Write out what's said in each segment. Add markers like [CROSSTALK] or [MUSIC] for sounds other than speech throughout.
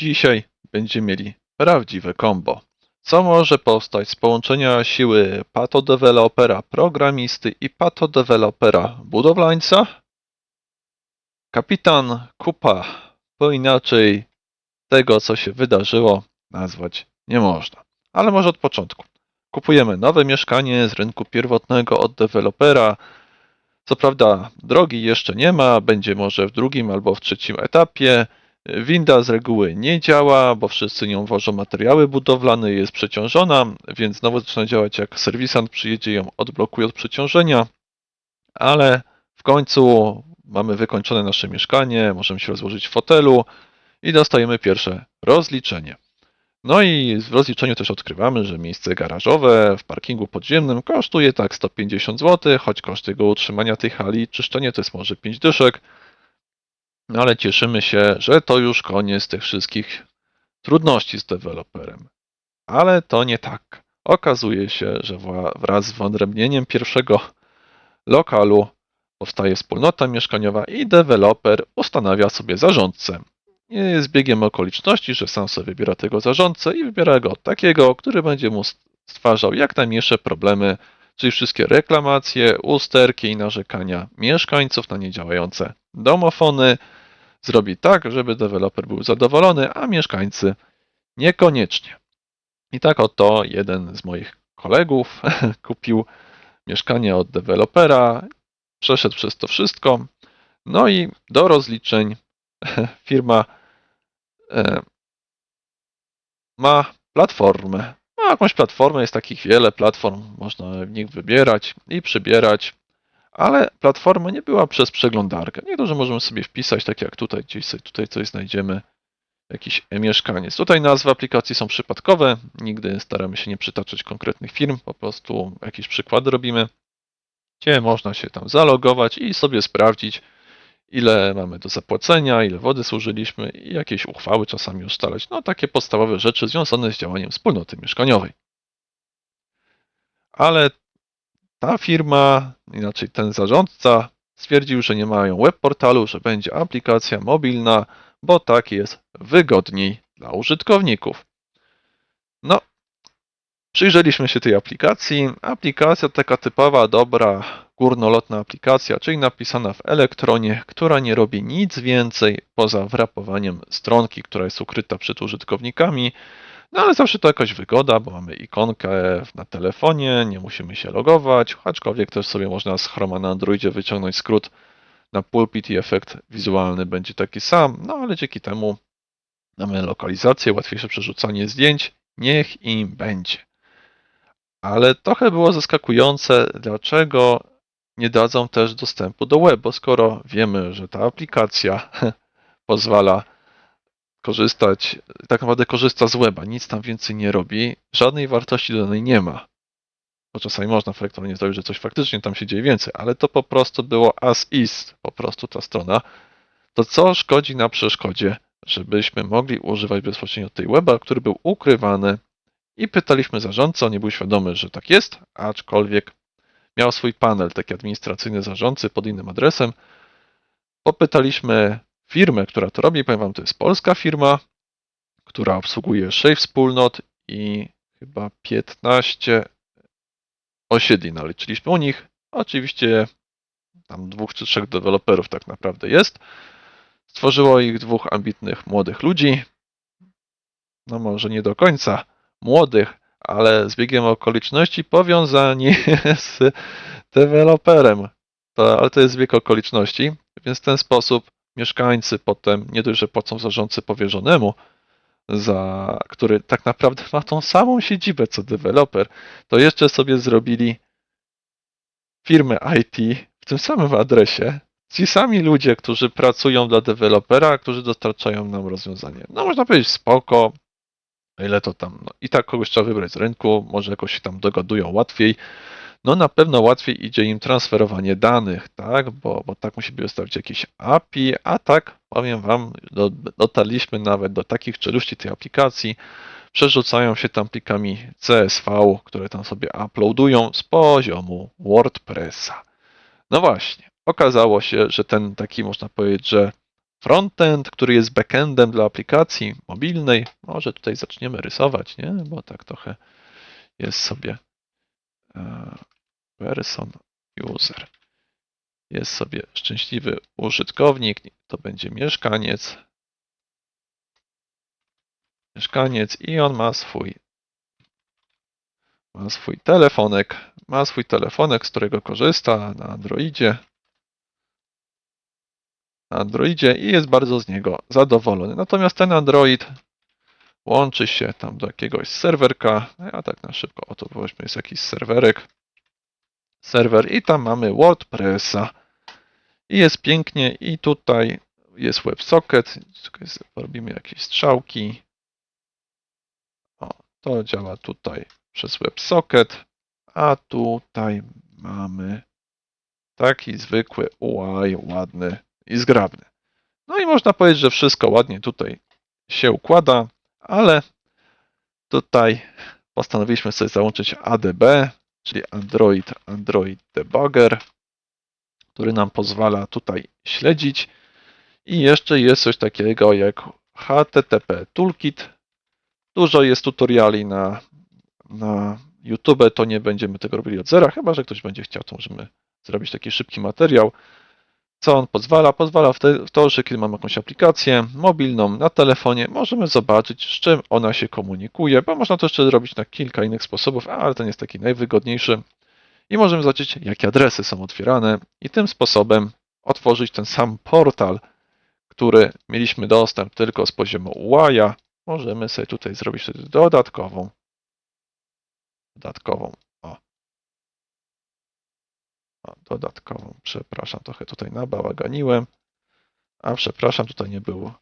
Dzisiaj będziemy mieli prawdziwe combo. Co może powstać z połączenia siły patodewelopera programisty i patodewelopera budowlańca? Kapitan Kupa, bo inaczej tego, co się wydarzyło, nazwać nie można. Ale może od początku. Kupujemy nowe mieszkanie z rynku pierwotnego od dewelopera. Co prawda, drogi jeszcze nie ma, będzie może w drugim albo w trzecim etapie. Winda z reguły nie działa, bo wszyscy nią wożą materiały budowlane, jest przeciążona, więc znowu zaczyna działać jak serwisant przyjedzie ją odblokuje od przeciążenia, ale w końcu mamy wykończone nasze mieszkanie, możemy się rozłożyć w fotelu i dostajemy pierwsze rozliczenie. No i w rozliczeniu też odkrywamy, że miejsce garażowe w parkingu podziemnym kosztuje tak 150 zł, choć koszt jego utrzymania tej hali, czyszczenie to jest może 5 dyszek. No ale cieszymy się, że to już koniec tych wszystkich trudności z deweloperem. Ale to nie tak. Okazuje się, że wraz z wyodrębnieniem pierwszego lokalu powstaje wspólnota mieszkaniowa i deweloper ustanawia sobie zarządcę. Jest biegiem okoliczności, że sam sobie wybiera tego zarządcę i wybiera go takiego, który będzie mu stwarzał jak najmniejsze problemy, czyli wszystkie reklamacje, usterki i narzekania mieszkańców na niedziałające domofony. Zrobi tak, żeby deweloper był zadowolony, a mieszkańcy niekoniecznie. I tak oto jeden z moich kolegów [LAUGHS] kupił mieszkanie od dewelopera, przeszedł przez to wszystko, no i do rozliczeń [LAUGHS] firma e, ma platformę. Ma jakąś platformę, jest takich wiele platform, można w nich wybierać i przybierać, ale platforma nie była przez przeglądarkę. Nie to, że możemy sobie wpisać, tak jak tutaj, gdzieś sobie tutaj coś znajdziemy, jakiś e-mieszkaniec. Tutaj nazwy aplikacji są przypadkowe, nigdy staramy się nie przytaczać konkretnych firm, po prostu jakieś przykłady robimy, gdzie można się tam zalogować i sobie sprawdzić, ile mamy do zapłacenia, ile wody służyliśmy i jakieś uchwały czasami ustalać. No takie podstawowe rzeczy związane z działaniem wspólnoty mieszkaniowej. Ale ta firma, inaczej ten zarządca stwierdził, że nie mają web portalu, że będzie aplikacja mobilna, bo tak jest wygodniej dla użytkowników. No, przyjrzeliśmy się tej aplikacji. Aplikacja taka typowa, dobra, górnolotna aplikacja, czyli napisana w Elektronie, która nie robi nic więcej poza wrapowaniem stronki, która jest ukryta przed użytkownikami. No ale zawsze to jakaś wygoda, bo mamy ikonkę na telefonie, nie musimy się logować, aczkolwiek też sobie można z Chroma na Androidzie wyciągnąć skrót na pulpit i efekt wizualny będzie taki sam, no ale dzięki temu mamy lokalizację, łatwiejsze przerzucanie zdjęć, niech im będzie. Ale trochę było zaskakujące, dlaczego nie dadzą też dostępu do web, bo skoro wiemy, że ta aplikacja [LAUGHS] pozwala korzystać, tak naprawdę korzysta z weba, nic tam więcej nie robi, żadnej wartości dodanej nie ma. Bo czasami można w elektronie zrobić, że coś faktycznie tam się dzieje więcej, ale to po prostu było as is, po prostu ta strona. To co szkodzi na przeszkodzie, żebyśmy mogli używać bezpośrednio tej weba, który był ukrywany i pytaliśmy zarządcę, on nie był świadomy, że tak jest, aczkolwiek miał swój panel taki administracyjny zarządcy pod innym adresem. Popytaliśmy firmę, która to robi. Powiem Wam, to jest polska firma, która obsługuje 6 wspólnot i chyba 15 osiedli naliczyliśmy u nich. Oczywiście tam dwóch czy trzech deweloperów tak naprawdę jest. Stworzyło ich dwóch ambitnych młodych ludzi. No może nie do końca młodych, ale z biegiem okoliczności powiązani [LAUGHS] z deweloperem. To, ale to jest zbieg okoliczności, więc w ten sposób mieszkańcy potem nie dość, że płacą zarządcy powierzonemu, za, który tak naprawdę ma tą samą siedzibę co deweloper, to jeszcze sobie zrobili firmę IT w tym samym adresie. Ci sami ludzie, którzy pracują dla dewelopera, którzy dostarczają nam rozwiązanie. No można powiedzieć spoko, ile to tam, no, i tak kogoś trzeba wybrać z rynku, może jakoś się tam dogadują łatwiej. No na pewno łatwiej idzie im transferowanie danych, tak, bo, bo tak musi wystawić jakieś API, a tak, powiem Wam, do, dotarliśmy nawet do takich czeluści tej aplikacji, przerzucają się tam plikami CSV, które tam sobie uploadują z poziomu WordPressa. No właśnie, okazało się, że ten taki, można powiedzieć, że frontend, który jest backendem dla aplikacji mobilnej. Może tutaj zaczniemy rysować, nie? Bo tak trochę jest sobie person user. Jest sobie szczęśliwy użytkownik, to będzie mieszkaniec. Mieszkaniec i on ma swój ma swój telefonek, ma swój telefonek, z którego korzysta na Androidzie. Na Androidzie i jest bardzo z niego zadowolony. Natomiast ten Android łączy się tam do jakiegoś serwerka. Ja tak na szybko, oto weźmy jest jakiś serwerek. Serwer i tam mamy WordPressa. I jest pięknie i tutaj jest WebSocket. Robimy jakieś strzałki. O, to działa tutaj przez WebSocket, a tutaj mamy taki zwykły UI, ładny i zgrabny. No i można powiedzieć, że wszystko ładnie tutaj się układa, ale tutaj postanowiliśmy sobie załączyć ADB, czyli Android Android Debugger, który nam pozwala tutaj śledzić i jeszcze jest coś takiego jak HTTP Toolkit. Dużo jest tutoriali na na YouTube, to nie będziemy tego robili od zera, chyba że ktoś będzie chciał, to możemy zrobić taki szybki materiał. Co on pozwala? Pozwala w, te, w to, że kiedy mamy jakąś aplikację mobilną na telefonie, możemy zobaczyć, z czym ona się komunikuje, bo można to jeszcze zrobić na kilka innych sposobów, ale ten jest taki najwygodniejszy. I możemy zobaczyć, jakie adresy są otwierane i tym sposobem otworzyć ten sam portal, który mieliśmy dostęp tylko z poziomu UI. Możemy sobie tutaj zrobić dodatkową dodatkową. O. Dodatkową, przepraszam, trochę tutaj nabałaganiłem. A przepraszam, tutaj nie było.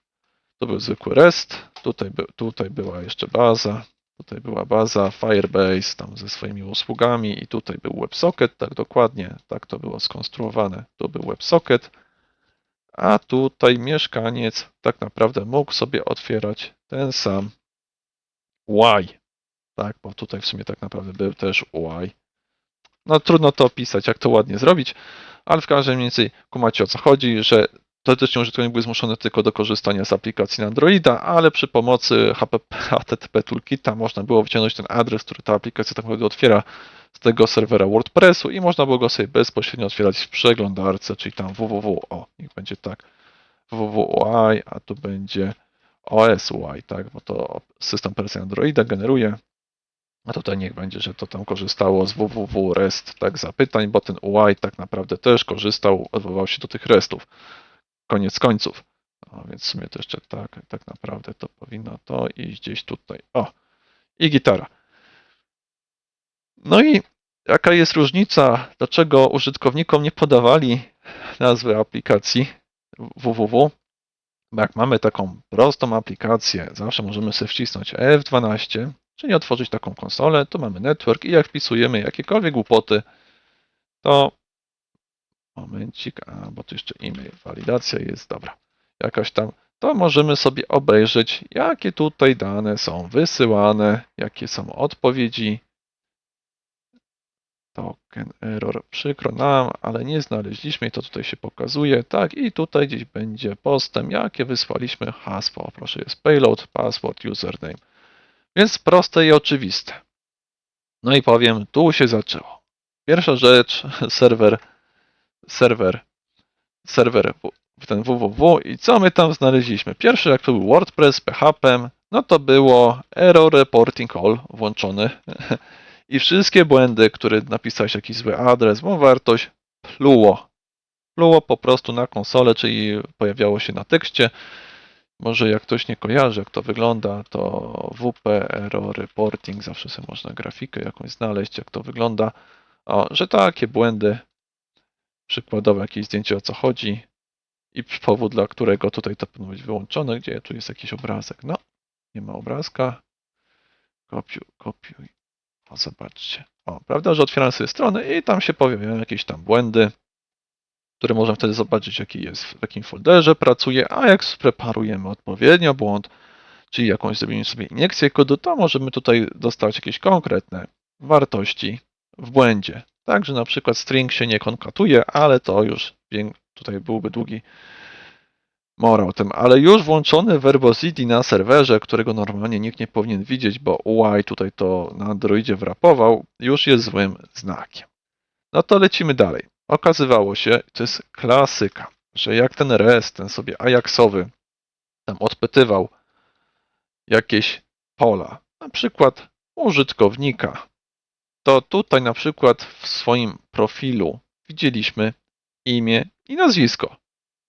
To był zwykły REST, tutaj, by, tutaj była jeszcze baza, tutaj była baza Firebase tam ze swoimi usługami i tutaj był WebSocket, tak dokładnie, tak to było skonstruowane. Tu był WebSocket, a tutaj mieszkaniec tak naprawdę mógł sobie otwierać ten sam UI, tak, bo tutaj w sumie tak naprawdę był też UI. No trudno to opisać, jak to ładnie zrobić, ale w każdym mniej więcej kumacie o co chodzi, że teoretycznie użytkownik był zmuszony tylko do korzystania z aplikacji na Androida, ale przy pomocy HPP, HTTP Toolkita można było wyciągnąć ten adres, który ta aplikacja tak naprawdę otwiera z tego serwera WordPressu i można było go sobie bezpośrednio otwierać w przeglądarce, czyli tam www, o, niech będzie tak, www.ui, a tu będzie OSUI, tak, bo to system operacyjny Androida generuje a tutaj niech będzie, że to tam korzystało z www REST tak zapytań, bo ten UI tak naprawdę też korzystał, odwoływał się do tych RESTów. Koniec końców. No, więc w sumie to jeszcze tak, tak naprawdę to powinno to iść gdzieś tutaj. O, i gitara. No i jaka jest różnica, dlaczego użytkownikom nie podawali nazwy aplikacji www? Bo jak mamy taką prostą aplikację, zawsze możemy sobie wcisnąć F12, czyli otworzyć taką konsolę, tu mamy network i jak wpisujemy jakiekolwiek głupoty, to momencik, a bo tu jeszcze e-mail, walidacja jest, dobra, jakaś tam, to możemy sobie obejrzeć, jakie tutaj dane są wysyłane, jakie są odpowiedzi. Token error, przykro nam, ale nie znaleźliśmy i to tutaj się pokazuje, tak, i tutaj gdzieś będzie postem, jakie wysłaliśmy hasło, proszę, jest payload, password, username. Więc proste i oczywiste. No i powiem, tu się zaczęło. Pierwsza rzecz, [LAUGHS] serwer, serwer, serwer w ten www i co my tam znaleźliśmy? Pierwszy, jak to był WordPress, PHP, no to było error reporting all włączony [LAUGHS] i wszystkie błędy, które napisałeś jakiś zły adres, bo wartość pluło. Pluło po prostu na konsolę, czyli pojawiało się na tekście. Może jak ktoś nie kojarzy, jak to wygląda, to WP Error Reporting, zawsze sobie można grafikę jakąś znaleźć, jak to wygląda. O, że takie błędy, przykładowo jakieś zdjęcie o co chodzi i powód, dla którego tutaj to powinno być wyłączone, gdzie tu jest jakiś obrazek. No, nie ma obrazka. Kopiuj, kopiuj. O, zobaczcie. O, prawda, że otwieram sobie stronę i tam się pojawiają jakieś tam błędy które można wtedy zobaczyć, jaki jest, w jakim folderze pracuje, a jak spreparujemy odpowiednio błąd, czyli jakąś zrobimy sobie iniekcję kodu, to możemy tutaj dostać jakieś konkretne wartości w błędzie. Także na przykład string się nie konkatuje, ale to już tutaj byłby długi morał tym, ale już włączony Verbosity na serwerze, którego normalnie nikt nie powinien widzieć, bo UI tutaj to na Androidzie wrapował, już jest złym znakiem. No to lecimy dalej. Okazywało się, to jest klasyka, że jak ten REST, ten sobie Ajaxowy, tam odpytywał jakieś pola, na przykład użytkownika, to tutaj na przykład w swoim profilu widzieliśmy imię i nazwisko.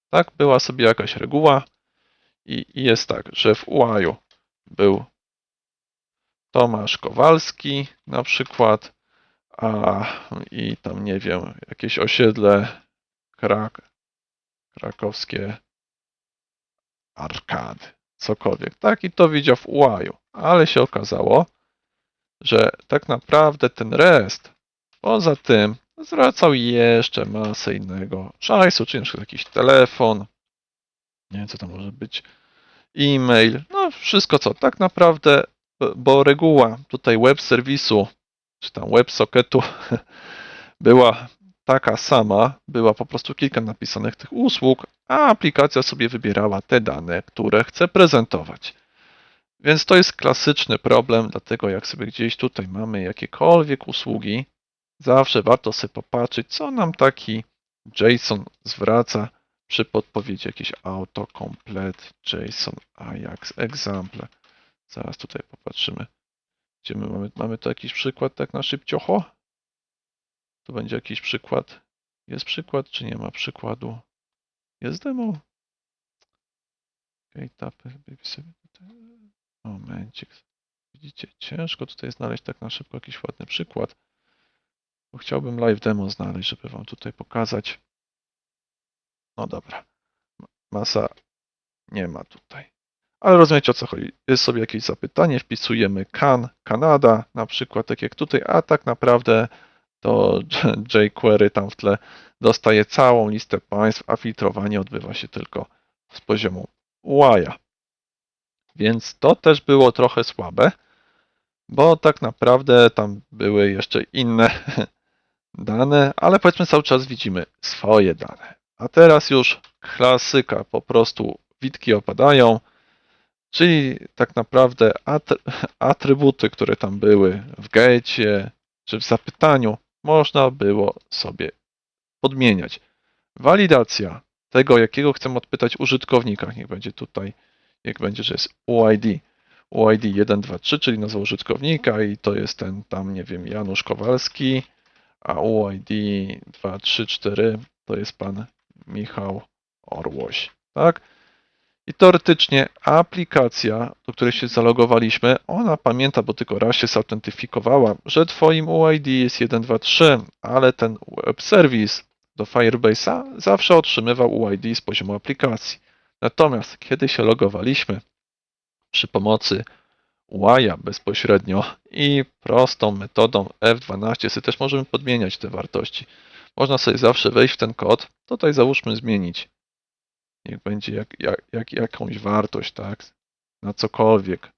Tak, była sobie jakaś reguła i jest tak, że w UI był Tomasz Kowalski na przykład, a i tam nie wiem, jakieś osiedle Krak, krakowskie Arkady, cokolwiek. Tak, i to widział w UI, ale się okazało, że tak naprawdę ten REST poza tym zwracał jeszcze masę innego. Szajsu, czyli na jakiś telefon, nie wiem co to może być, e-mail, no wszystko co. Tak naprawdę, bo reguła tutaj web serwisu, czy tam web socketu [LAUGHS] była taka sama, była po prostu kilka napisanych tych usług, a aplikacja sobie wybierała te dane, które chce prezentować. Więc to jest klasyczny problem, dlatego jak sobie gdzieś tutaj mamy jakiekolwiek usługi, zawsze warto sobie popatrzeć, co nam taki JSON zwraca przy podpowiedzi jakieś autocomplete JSON Ajax example. Zaraz tutaj popatrzymy, gdzie my mamy, mamy tu jakiś przykład tak na szybciocho? Tu będzie jakiś przykład. Jest przykład, czy nie ma przykładu? Jest demo? Okay, tapy, Momencik. Widzicie, ciężko tutaj znaleźć tak na szybko jakiś ładny przykład. Bo chciałbym live demo znaleźć, żeby wam tutaj pokazać. No dobra. Masa nie ma tutaj. Ale rozumiecie o co chodzi. Jest sobie jakieś zapytanie, wpisujemy can, Kanada, na przykład tak jak tutaj, a tak naprawdę to [LAUGHS] jQuery tam w tle dostaje całą listę państw, a filtrowanie odbywa się tylko z poziomu UI-a. Więc to też było trochę słabe, bo tak naprawdę tam były jeszcze inne [LAUGHS] dane, ale powiedzmy cały czas widzimy swoje dane. A teraz już klasyka, po prostu witki opadają, czyli tak naprawdę atr- atrybuty, które tam były w getcie czy w zapytaniu, można było sobie podmieniać. Walidacja tego, jakiego chcemy odpytać użytkownika, niech będzie tutaj, jak będzie, że jest UID. UID 123, czyli nazwa użytkownika i to jest ten tam, nie wiem, Janusz Kowalski, a UID 234 to jest pan Michał Orłoś, tak? I teoretycznie aplikacja, do której się zalogowaliśmy, ona pamięta, bo tylko raz się zautentykowała, że twoim UID jest 123, ale ten web serwis do Firebase'a zawsze otrzymywał UID z poziomu aplikacji. Natomiast kiedy się logowaliśmy przy pomocy UI-a bezpośrednio i prostą metodą F12 sobie też możemy podmieniać te wartości. Można sobie zawsze wejść w ten kod, tutaj załóżmy zmienić. Niech będzie jak, jak, jak, jakąś wartość, tak? Na cokolwiek.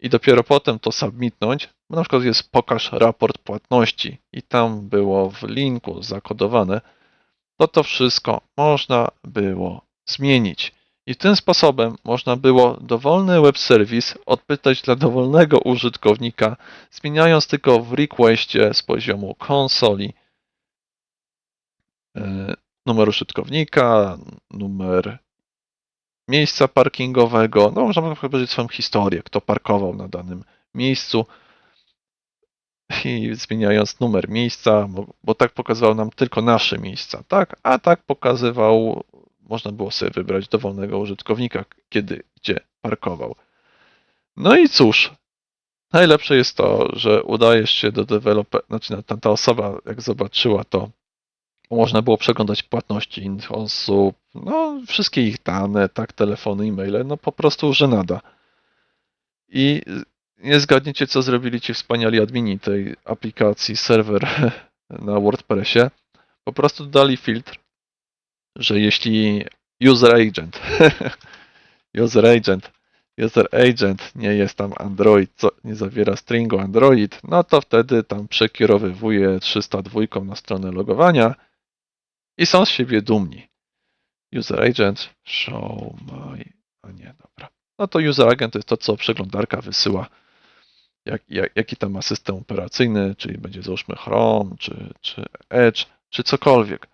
I dopiero potem to submitnąć, bo na przykład jest pokaż raport płatności i tam było w linku zakodowane, to to wszystko można było zmienić. I tym sposobem można było dowolny web serwis odpytać dla dowolnego użytkownika, zmieniając tylko w requestie z poziomu konsoli e, numer użytkownika, numer miejsca parkingowego, no można powiedzieć swoją historię, kto parkował na danym miejscu i zmieniając numer miejsca, bo, bo tak pokazywał nam tylko nasze miejsca, tak? A tak pokazywał, można było sobie wybrać dowolnego użytkownika, kiedy, gdzie parkował. No i cóż, najlepsze jest to, że udajesz się do deweloper, znaczy ta, ta osoba jak zobaczyła to, można było przeglądać płatności innych osób, no wszystkie ich dane, tak, telefony, e-maile, no po prostu żenada. I nie zgadniecie, co zrobili ci wspaniali admini tej aplikacji, serwer [LAUGHS] na WordPressie. Po prostu dali filtr, że jeśli user agent, [LAUGHS] user agent, user agent nie jest tam Android, co nie zawiera stringu Android, no to wtedy tam przekierowywuje 302 na stronę logowania i są z siebie dumni. User agent, show my, a nie, dobra. No to user agent to jest to, co przeglądarka wysyła, jak, jak, jaki tam ma system operacyjny, czyli będzie załóżmy Chrome, czy, czy Edge, czy cokolwiek.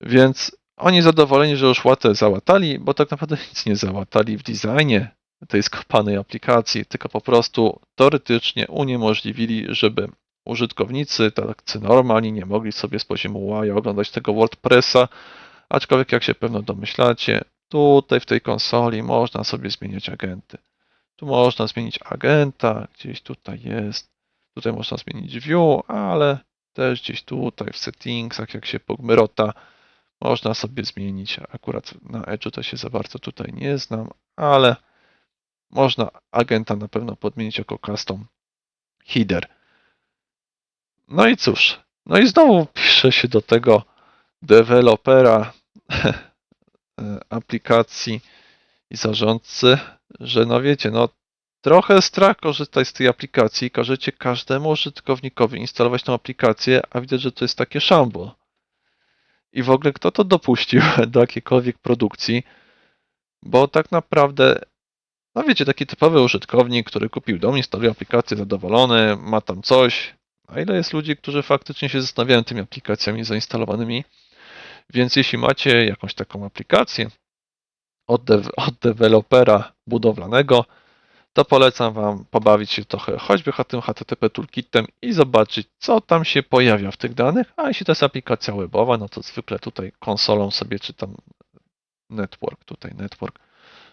Więc oni zadowoleni, że już łatę załatali, bo tak naprawdę nic nie załatali w designie tej skopanej aplikacji, tylko po prostu teoretycznie uniemożliwili, żeby użytkownicy, tacy normalni, nie mogli sobie z poziomu UI oglądać tego WordPressa, aczkolwiek jak się pewno domyślacie, tutaj w tej konsoli można sobie zmieniać agenty. Tu można zmienić agenta, gdzieś tutaj jest, tutaj można zmienić view, ale też gdzieś tutaj w settingsach, jak się pogmyrota, można sobie zmienić. Akurat na Edge'u to się za bardzo tutaj nie znam, ale można agenta na pewno podmienić jako custom header. No i cóż, no i znowu pisze się do tego dewelopera [LAUGHS] aplikacji i zarządcy, że no wiecie, no trochę strach korzystać z tej aplikacji, każecie każdemu użytkownikowi instalować tą aplikację, a widać, że to jest takie szambo. I w ogóle kto to dopuścił [LAUGHS] do jakiejkolwiek produkcji, bo tak naprawdę, no wiecie, taki typowy użytkownik, który kupił dom, instaluje aplikację, zadowolony, ma tam coś, a ile jest ludzi, którzy faktycznie się zastanawiają tymi aplikacjami zainstalowanymi, więc jeśli macie jakąś taką aplikację od, dew- od dewelopera budowlanego, to polecam Wam pobawić się trochę choćby tym HTTP Toolkitem i zobaczyć, co tam się pojawia w tych danych. A jeśli to jest aplikacja webowa, no to zwykle tutaj konsolą sobie czytam network, tutaj network,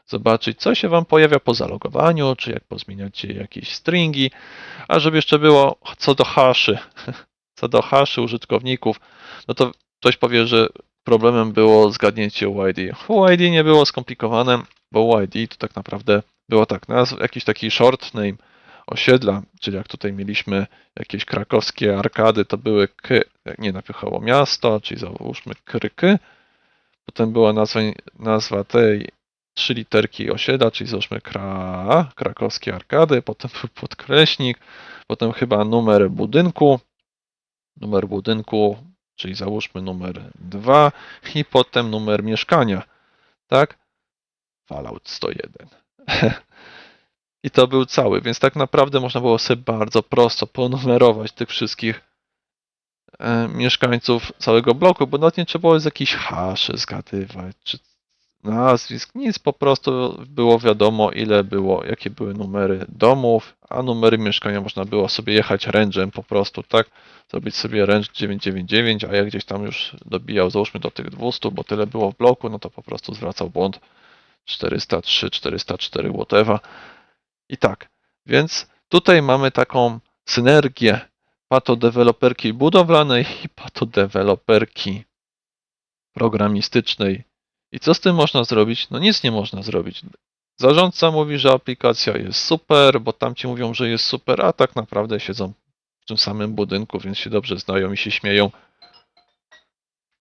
zobaczyć, co się Wam pojawia po zalogowaniu, czy jak pozmieniacie jakieś stringi, a żeby jeszcze było co do haszy, [LAUGHS] co do haszy użytkowników, no to ktoś powie, że problemem było zgadnięcie UID. UID nie było skomplikowane, bo UID to tak naprawdę było tak, nazw, jakiś taki short name osiedla, czyli jak tutaj mieliśmy jakieś krakowskie arkady, to były K, nie napychało miasto, czyli załóżmy Kryky, potem była nazwa, nazwa tej trzy literki osiedla, czyli załóżmy Kra, krakowskie arkady, potem [LAUGHS] podkreśnik, potem chyba numer budynku, numer budynku, czyli załóżmy numer 2 i potem numer mieszkania, tak? Fallout 101. [LAUGHS] I to był cały, więc tak naprawdę można było sobie bardzo prosto ponumerować tych wszystkich e, mieszkańców całego bloku, bo nawet nie trzeba było z jakichś haszy zgadywać, czy nazwisk, nic, po prostu było wiadomo ile było, jakie były numery domów, a numery mieszkania można było sobie jechać range'em po prostu, tak? Zrobić sobie range 999, a jak gdzieś tam już dobijał, załóżmy do tych 200, bo tyle było w bloku, no to po prostu zwracał błąd 403, 404, whatever. I tak, więc tutaj mamy taką synergię patodeweloperki budowlanej i patodeweloperki programistycznej. I co z tym można zrobić? No nic nie można zrobić. Zarządca mówi, że aplikacja jest super, bo tamci mówią, że jest super, a tak naprawdę siedzą w tym samym budynku, więc się dobrze znają i się śmieją.